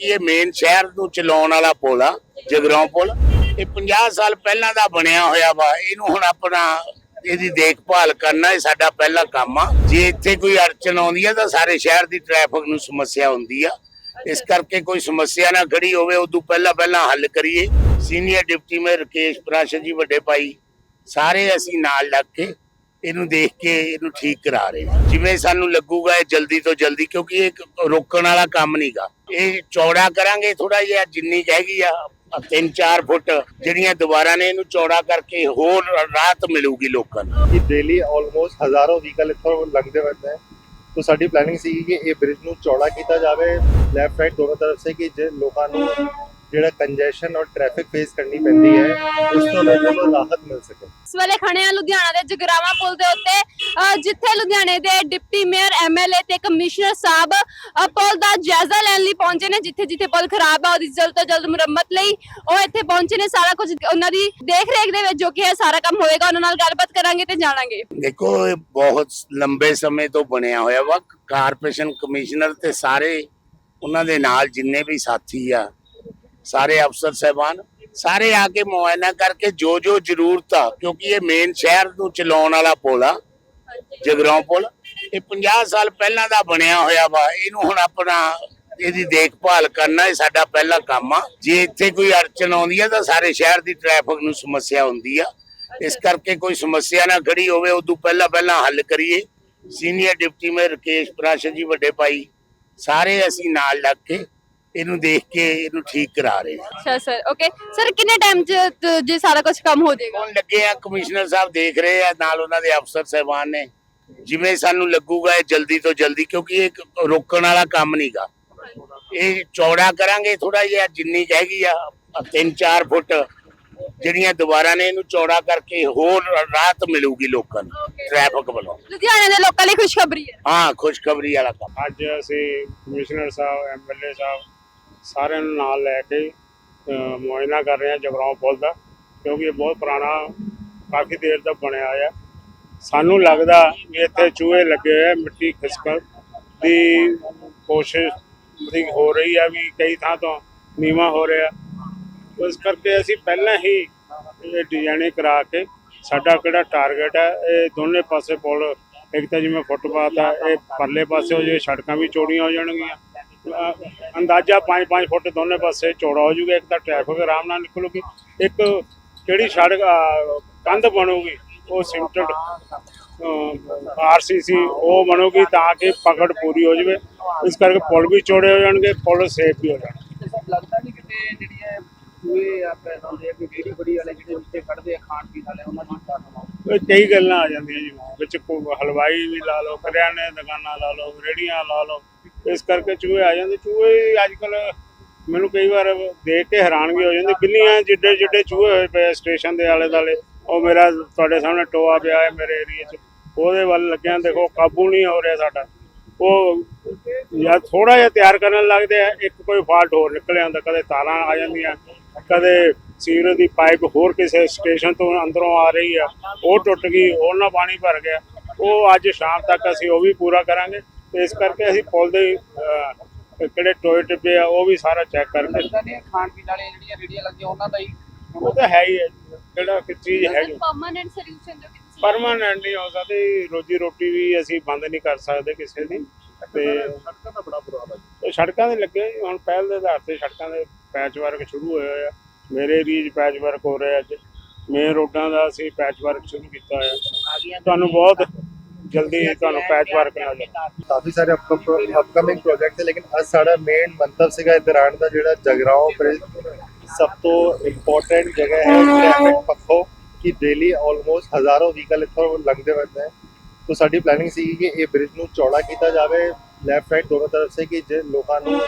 ਕਿਉਂਕਿ ਇਹ ਮੇਨ ਸ਼ਹਿਰ ਨੂੰ ਚਲਾਉਣ ਵਾਲਾ ਪੁਲ ਆ, ਜਗਰਾਉਂ ਪੁਲ। ਇਹ 50 ਸਾਲ ਪਹਿਲਾਂ ਦਾ ਬਣਿਆ ਹੋਇਆ ਵਾ, ਇਹਨੂੰ ਹੁਣ ਆਪਣਾ ਇਹਦੀ ਦੇਖਭਾਲ ਕਰਨਾ ਇਹ ਸਾਡਾ ਪਹਿਲਾ ਕੰਮ ਆ। ਜੇ ਇੱਥੇ ਕੋਈ ਅੜਚਨ ਆਉਂਦੀ ਆ ਤਾਂ ਸਾਰੇ ਸ਼ਹਿਰ ਦੀ ਟ੍ਰੈਫਿਕ ਨੂੰ ਸਮੱਸਿਆ ਹੁੰਦੀ ਆ। ਇਸ ਕਰਕੇ ਕੋਈ ਸਮੱਸਿਆ ਨਾ ਖੜੀ ਹੋਵੇ, ਉਦੋਂ ਪਹਿਲਾਂ ਪਹਿਲਾਂ ਹੱਲ ਕਰੀਏ। Senior deputy mayor Rakesh Prashar ji ਵੱਡੇ ਭਾਈ, ਸਾਰੇ ਅਸੀਂ ਨਾਲ ਲੱਗ ਕੇ ਇਹਨੂੰ ਦੇਖ ਕੇ ਇਹਨੂੰ ਠੀਕ ਕਰਾ ਰਹੇ ਹਾਂ। ਜਿਵੇਂ ਸਾਨੂੰ ਲੱਗੂਗਾ ਇਹ ਜਲਦੀ ਤੋਂ ਜਲਦੀ, ਕਿਉਂਕਿ ਇਹ ਰੋਕਣ ਵਾਲਾ ਕੰਮ ਨਹੀਂਗਾ। ਇਹ ਚੌੜਾ ਕਰਾਂਗੇ ਥੋੜਾ ਜਿਹਾ, ਜਿੰਨੀ ਹੈਗੀ ਆ 3-4 ਫੁੱਟ ਜਿਹੜੀਆਂ ਦੁਬਾਰਾ ਨੇ, ਇਹਨੂੰ ਚੌੜਾ ਕਰਕੇ ਹੋਰ ਰਾਹਤ ਮਿਲੂਗੀ ਲੋਕਾਂ ਨੂੰ। ਕਿ ਡੇਲੀ ਆਲਮੋਸਟ ਹਜ਼ਾਰਾਂ ਵਹੀਕਲ ਇੱਥੋਂ ਲੰਘਦੇ ਰਹਿੰਦੇ ਹੈ ਤੋ ਸਾਡੀ ਪਲੈਨਿੰਗ ਸੀ ਕਿ ਇਹ ਬ੍ਰਿਜ ਨੂੰ ਚੌੜਾ ਕੀਤਾ ਜਾਵੇ ਲੈਫਟ ਰਾਈਟ ਦੋਨੋਂ ਤਰਫ ਸੇ, ਕਿ ਜੇ ਲੋਕਾਂ ਨੂੰ ਜਿਹੜਾ ਕੰਜੈਸ਼ਨ ਔਰ ਟ੍ਰੈਫਿਕ ਫੇਸ ਕਰਨੀ ਪੈਂਦੀ ਹੈ ਉਸ ਤੋਂ ਲੋਕਾਂ ਨੂੰ ਰਾਹਤ ਮਿਲ ਸਕੇ। ਇਸ ਵੇਲੇ ਖੜੇ ਆ ਲੁਧਿਆਣਾ ਦੇ ਜਗਰਾਵਾ ਪੁਲ ਦੇ ਉੱਤੇ ਜਿੱਥੇ ਲੁਧਿਆਣੇ ਦੇ ਡਿਪਟੀ ਮੇਅਰ ਐਮਐਲਏ ਤੇ ਕਮਿਸ਼ਨਰ ਸਾਹਿਬ ਪੁਲ ਦਾ ਜਾਇਜ਼ਾ ਲੈਣ ਲਈ ਪਹੁੰਚੇ ਨੇ ਜਿੱਥੇ ਜਿੱਥੇ ਪੁਲ ਖਰਾਬ ਆ ਉਹਦੀ ਜਲਦ ਤੋਂ ਜਲਦ ਮੁਰੰਮਤ ਲਈ ਉਹ ਇੱਥੇ ਪਹੁੰਚੇ ਨੇ। ਸਾਰਾ ਕੁਝ ਉਹਨਾਂ ਦੀ ਦੇਖ ਰੇਖ ਦੇ ਵਿੱਚ ਜੋ ਕਿ ਇਹ ਸਾਰਾ ਕੰਮ ਹੋਏਗਾ ਉਹਨਾਂ ਨਾਲ ਗੱਲਬਾਤ ਕਰਾਂਗੇ ਤੇ ਜਾਣਾਂਗੇ। ਦੇਖੋ ਇਹ ਬਹੁਤ ਲੰਬੇ ਸਮੇਂ ਤੋਂ ਬਣਿਆ ਹੋਇਆ ਵਾ। ਕਾਰਪੋਰੇਸ਼ਨ ਕਮਿਸ਼ਨਰ ਤੇ ਸਾਰੇ ਉਹਨਾਂ ਦੇ ਨਾਲ ਜਿੰਨੇ ਵੀ ਸਾਥੀ ਆ ਸਾਰੇ ਅਫਸਰ ਸਹਿਬਾਨ ਸਾਰੇ ਆ ਕੇ ਮੁਆਇਨਾ ਕਰਕੇ ਜੋ ਜੋ ਜ਼ਰੂਰਤ ਆ ਕਿਉਂਕਿ ਇਹ ਮੇਨ ਸ਼ਹਿਰ ਨੂੰ ਚਲਾਉਣ ਵਾਲਾ ਪੁਲ ਆ ਜਗਰਾਉਂ ਪੁਲ ਇਹ 50 ਸਾਲ ਪਹਿਲਾਂ ਦਾ ਬਣਿਆ ਹੋਇਆ ਵਾ ਇਹਨੂੰ ਹੁਣ ਆਪਣਾ ਇਹਦੀ ਦੇਖਭਾਲ ਕਰਨਾ ਇਹ ਸਾਡਾ ਪਹਿਲਾ ਕੰਮ ਆ। ਜੇ ਇੱਥੇ ਕੋਈ ਅੜਚਨ ਆਉਂਦੀ ਆ ਤਾਂ ਸਾਰੇ ਸ਼ਹਿਰ ਦੀ ਟ੍ਰੈਫਿਕ ਨੂੰ ਸਮੱਸਿਆ ਹੁੰਦੀ ਆ। ਇਸ ਕਰਕੇ ਕੋਈ ਸਮੱਸਿਆ ਨਾ ਖੜੀ ਹੋਵੇ ਉਦੋਂ ਪਹਿਲਾਂ ਪਹਿਲਾਂ ਹੱਲ ਕਰੀਏ। Senior deputy mayor Rakesh Prashar ji ਵੱਡੇ ਭਾਈ ਸਾਰੇ ਅਸੀਂ ਨਾਲ ਲੱਗ ਕੇ ਇਹਨੂੰ ਦੇਖ ਕੇ ਇਹਨੂੰ ਠੀਕ ਕਰਾ ਰਹੇ ਹਾਂ। ਅੱਛਾ ਸਰ ਓਕੇ ਸਰ ਕਿੰਨੇ ਟਾਈਮ ਚ ਜੇ ਸਾਰਾ ਕੁਝ ਕੰਮ ਹੋ ਜਾਏਗਾ? ਹੁਣ ਲੱਗੇ ਆ ਕਮਿਸ਼ਨਰ ਸਾਹਿਬ ਦੇਖ ਰਹੇ ਆ ਨਾਲ ਉਹਨਾਂ ਦੇ ਅਫਸਰ ਸਹਿਬਾਨ ਨੇ। ਜਿਵੇਂ ਸਾਨੂੰ ਲੱਗੂਗਾ ਇਹ ਜਲਦੀ ਤੋਂ ਜਲਦੀ ਕਿਉਂਕਿ ਇਹ ਰੋਕਣ ਵਾਲਾ ਕੰਮ ਨਹੀਂਗਾ ਇਹ ਚੌੜਾ ਕਰਾਂਗੇ ਥੋੜਾ ਜਿਹਾ ਜਿੰਨੀ ਕੁ ਹੈਗੀ ਆ 3-4 ਫੁੱਟ। ਜਿਹੜੀਆਂ ਦੁਬਾਰਾ ਨੇ ਇਹਨੂੰ ਚੌੜਾ ਕਰਕੇ ਹੋਰ ਰਾਹਤ ਮਿਲੂਗੀ ਲੋਕਾਂ ਨੂੰ ਟ੍ਰੈਫਿਕ ਵੱਲੋਂ। ਲੁਧਿਆਣੇ ਦੇ ਲੋਕਾਂ ਲਈ ਖੁਸ਼ਖਬਰੀ ਹੈ। ਹਾਂ ਖੁਸ਼ਖਬਰੀ ਵਾਲਾ ਕੰਮ। ਅੱਜ ਅਸੀਂ ਕਮਿਸ਼ਨਰ ਸਾਹਿਬ ਐਮਐਲਏ ਸਾਹਿਬ ਸਾਰਿਆਂ ਨੂੰ ਨਾਲ ਲੈ ਕੇ ਮੁਆਇਨਾ ਕਰ ਰਹੇ ਹਾਂ ਜਗਰਾਉਂ ਪੁਲ ਦਾ, ਕਿਉਂਕਿ ਇਹ ਬਹੁਤ ਪੁਰਾਣਾ, ਕਾਫੀ ਦੇਰ ਦਾ ਬਣਿਆ ਹੋਇਆ। ਸਾਨੂੰ ਲੱਗਦਾ ਵੀ ਇੱਥੇ ਚੂਹੇ ਲੱਗੇ ਹੋਏ ਮਿੱਟੀ ਖਿਸਕਣ ਦੀ ਕੋਸ਼ਿਸ਼ ਦੀ ਹੋ ਰਹੀ ਹੈ ਵੀ ਕਈ ਥਾਂ ਤੋਂ ਨੀਵਾ ਹੋ ਰਿਹਾ। ਇਸ ਕਰਕੇ ਅਸੀਂ ਪਹਿਲਾਂ ਹੀ ਇਹ ਡਿਜ਼ਾਈਨਿੰਗ ਕਰਾ ਕੇ ਸਾਡਾ ਕਿਹੜਾ ਟਾਰਗੇਟ ਹੈ ਇਹ ਦੋਨੇ ਪਾਸੇ ਪੁਲ, ਇੱਕ ਤਾਂ ਜਿਵੇਂ ਫੁੱਟਪਾਥ ਆ, ਇਹ ਪਰਲੇ ਪਾਸੇ ਹੋ ਜੇ ਸੜਕਾਂ ਵੀ ਚੌੜੀਆਂ ਹੋ ਜਾਣਗੀਆਂ ਅੰਦਾਜ਼ਾ 5-5 ਫੁੱਟ ਦੋਨੇ ਪਾਸੇ ਚੌੜਾ ਹੋ ਜਾਊਗਾ, ਇੱਕ ਤਾਂ ਟ੍ਰੈਫਿਕ ਆਰਾਮ ਨਾਲ ਨਿਕਲੂਗੀ, ਇੱਕ ਜਿਹੜੀ ਸੜਕ ਕੰਧ ਬਣੂਗੀ, ਉਹ ਸਿਮਟਡ ਆਰਸੀਸੀ ਉਹ ਬਣੂਗੀ ਤਾਂ ਕਿ ਪਕੜ ਪੂਰੀ ਹੋ ਜਾਵੇ, ਇਸ ਕਰਕੇ ਪੁਲ ਵੀ ਚੌੜੇ ਹੋ ਜਾਣਗੇ, ਪੁਲ ਸੇਫ ਵੀ ਹੋ ਜਾਣਗੇ। ਲੱਗਦਾ ਨਹੀਂ ਕਿਤੇ ਜਿਹੜੀਆਂ ਆ ਪੈਦਾ ਹੁੰਦੇ ਆ ਕੋਈ ਰੇਹੜੀ ਬੜੀ ਵਾਲੇ ਜਿਹੜੇ ਨੀਚੇ ਕੱਢਦੇ ਆ, ਖਾਣ ਪੀਣ ਵਾਲੇ, ਉਹਨਾਂ ਦੀ ਕਾਰਨ ਇਹ ਕਈ ਗੱਲਾਂ ਆ ਜਾਂਦੀਆਂ ਜੀ, ਵਿੱਚ ਕੋਈ ਹਲਵਾਈ ਵੀ ਲਾ ਲਓ, ਕਰਿਆਨੇ ਦੁਕਾਨਾਂ ਲਾ ਲਓ ਰੇੜੀਆਂ ਲਾ ਲਓ, ਇਸ ਕਰਕੇ ਚੂਹੇ ਆ ਜਾਂਦੇ, ਚੂਹੇ ਅੱਜ ਕੱਲ ਮੈਨੂੰ ਕਈ ਵਾਰ ਦੇਖ ਕੇ ਹੈਰਾਨਗੀ ਹੋ ਜਾਂਦੀ ਬਿੱਲੀਆਂ ਜਿੱਡੇ ਜਿੱਡੇ ਚੂਹੇ ਹੋਏ ਪਏ ਸਟੇਸ਼ਨ ਦੇ ਆਲੇ ਦੁਆਲੇ, ਉਹ ਮੇਰਾ ਤੁਹਾਡੇ ਸਾਹਮਣੇ ਟੋਆ ਪਿਆ ਹੈ ਮੇਰੇ ਏਰੀਏ 'ਚ, ਉਹਦੇ ਵੱਲ ਲੱਗਿਆ, ਦੇਖੋ ਕਾਬੂ ਨਹੀਂ ਹੋ ਰਿਹਾ ਸਾਡਾ। ਉਹ ਜਾਂ ਥੋੜਾ ਜਿਹਾ ਤਿਆਰ ਕਰਨ ਲੱਗਦੇ ਆ, ਇੱਕ ਕੋਈ ਫਾਲਟ ਹੋਰ ਨਿਕਲ ਆਉਂਦਾ, ਕਦੇ ਤਾਰਾਂ ਆ ਜਾਂਦੀਆਂ ਕਦੇ ਸੀਵਰੇਜ ਦੀ ਪਾਈਪ ਹੋਰ ਕਿਸੇ ਸਟੇਸ਼ਨ ਤੋਂ ਅੰਦਰੋਂ ਆ ਰਹੀ ਆ ਉਹ ਟੁੱਟ ਗਈ ਉਹਨਾਂ ਪਾਣੀ ਭਰ ਗਿਆ। ਉਹ ਅੱਜ ਸ਼ਾਮ ਤੱਕ ਅਸੀਂ ਉਹ ਵੀ ਪੂਰਾ ਕਰਾਂਗੇ। ਤੇ ਇਸ ਕਰਕੇ ਅਸੀਂ ਪੁਲ ਦੇ ਕਿਹੜੇ ਟੋਏ ਟਿੱਬੇ ਆ ਉਹ ਵੀ ਸਾਰਾ ਚੈੱਕ ਕਰਕੇ ਖਾਣ ਪੀਣ ਵਾਲੇ ਜਿਹੜੀਆਂ ਰੇੜੀਆਂ ਲੱਗੀਆਂ ਉਹਨਾਂ ਦਾ ਹੀ ਉਹ ਤਾਂ ਹੈ ਹੀ ਹੈ ਕਿਹੜਾ ਕਿ ਚੀਜ਼ ਹੈਗੀ। ਪਰਮਨੈਂਟ ਸੋਲੂਸ਼ਨ ਜੋ ਪਰਮਾਨੈਂਟ ਨਹੀਂ ਹੋ ਸਕਦੀ ਰੋਜੀ ਰੋਟੀ ਵੀ ਅਸੀਂ ਬੰਦ ਨਹੀਂ ਕਰ ਸਕਦੇ ਕਿਸੇ ਦੀ। ਤੇ ਸੜਕਾਂ ਦਾ ਬੜਾ ਬੁਰਾ ਹਾਲ ਹੈ। ਉਹ ਸੜਕਾਂ ਦੇ ਲੱਗੇ ਹੁਣ ਪਹਿਲ ਦੇ ਆਧਾਰ ਤੇ ਸੜਕਾਂ ਦੇ ਪੈਚ ਵਰਕ ਸ਼ੁਰੂ ਹੋਏ ਆ। ਮੇਰੇ ਏਰੀਏ 'ਚ ਪੈਚ ਵਰਕ ਹੋ ਰਿਹਾ ਅੱਜ। ਮੇਨ ਰੋਡਾਂ ਦਾ ਅਸੀਂ ਪੈਚ ਵਰਕ ਸ਼ੁਰੂ ਕੀਤਾ ਹੋਇਆ ਤੁਹਾਨੂੰ ਬਹੁਤ ਜਲਦੀ ਤੁਹਾਨੂੰ ਪੈਚ ਵਰਕ ਨਾਲ ਕਾਫੀ ਸਾਰੇ ਅਪਕਮਿੰਗ ਪ੍ਰੋਜੈਕਟ ਹੈ ਲੇਕਿਨ ਅੱਜ ਸਾਡਾ ਮੇਨ ਮੰਤਵ ਸੀਗਾ ਇੱਧਰ ਆਉਣ ਦਾ, ਜਿਹੜਾ ਜਗਰਾਉਂ ਬ੍ਰਿਜ ਸਭ ਤੋਂ ਇੰਪੋਰਟੈਂਟ ਜਗ੍ਹਾ ਹੈ ਟ੍ਰੈਫਿਕ ਪੱਖੋਂ, ਕਿ ਡੇਲੀ ਆਲਮੋਸਟ ਹਜ਼ਾਰਾਂ ਵਹੀਕਲ ਇੱਥੋਂ ਲੰਘਦੇ ਰਹਿੰਦੇ ਹੈ ਤੋ ਸਾਡੀ ਪਲੈਨਿੰਗ ਸੀ ਕਿ ਇਹ ਬ੍ਰਿਜ ਨੂੰ ਚੌੜਾ ਕੀਤਾ ਜਾਵੇ ਲੈਫਟ ਰਾਈਟ ਦੋਨੋਂ ਤਰਫ ਸੇ, ਕਿ ਜੇ ਲੋਕਾਂ ਨੂੰ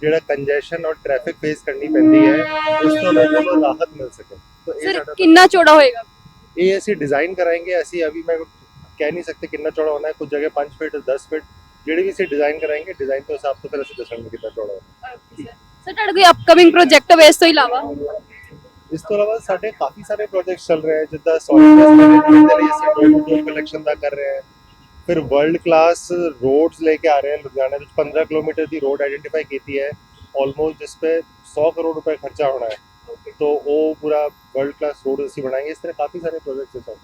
ਜਿਹੜਾ ਕੰਜੈਸ਼ਨ ਔਰ ਟ੍ਰੈਫਿਕ ਫੇਸ ਕਰਨੀ ਪੈਂਦੀ ਹੈ ਉਸ ਤੋਂ ਲੋਕਾਂ ਨੂੰ ਰਾਹਤ ਮਿਲ ਸਕੇ ਤੋ ਇਹ ਸਰ ਸਾਡਾ ਕਿੰਨਾ ਚੌੜਾ ਹੋਏਗਾ ये ऐसे डिजाइन कराएंगे ऐसी अभी मैं कह नहीं सकते कितना चौड़ा होना है कुछ जगह पाँच फीट दस फीट ਜਿਹੜੇ ਵੀ ਅਸੀਂ ਡਿਜ਼ਾਈਨ ਕਰਾਂਗੇ ਡਿਜ਼ਾਈਨ ਤੋਂ ਹਿਸਾਬ ਤੋਂ ਫਿਰ ਅਸੀਂ ਦੱਸਾਂਗੇ ਕਿੰਨਾ ਚੌੜਾ ਹੋਣਾ ਸਰ ਤੁਹਾਡਾ ਕੋਈ ਅਪਕਮਿੰਗ ਪ੍ਰੋਜੈਕਟ ਹੋਵੇ ਇਸ ਤੋਂ ਇਲਾਵਾ ਇਸ ਤੋਂ ਇਲਾਵਾ ਸਾਡੇ ਕਾਫੀ ਸਾਰੇ ਪ੍ਰੋਜੈਕਟਸ ਚੱਲ ਰਹੇ ਹਨ ਜਿੱਦਾਂ ਸੋਲਿਡ ਵੇਸਟ ਮੈਨੇਜਮੈਂਟ ਦੇ ਲਈ ਅਸੀਂ ਟੋਇਲਟ ਟੂ ਕਲੈਕਸ਼ਨ ਦਾ ਕਰ ਰਹੇ ਹਾਂ ਫਿਰ ਵਰਲਡ ਕਲਾਸ ਰੋਡਸ ਲੈ ਕੇ ਆ ਰਹੇ ਹਾਂ ਲੁਧਿਆਣਾ ਵਿੱਚ। 15 ਕਿਲੋਮੀਟਰ ਦੀ ਰੋਡ ਆਈਡੈਂटिफाई ਕੀਤੀ ਹੈ। ਆਲਮੋਸਟ ਜਿਸ पे 100 ਕਰੋੜ रुपए ਖਰਚਾ ਹੋਣਾ ਹੈ। तो वो पूरा वर्ल्ड क्लास रोड ऐसी बनाएंगे इस तरह काफ़ी सारे प्रोजेक्ट्स हैं सर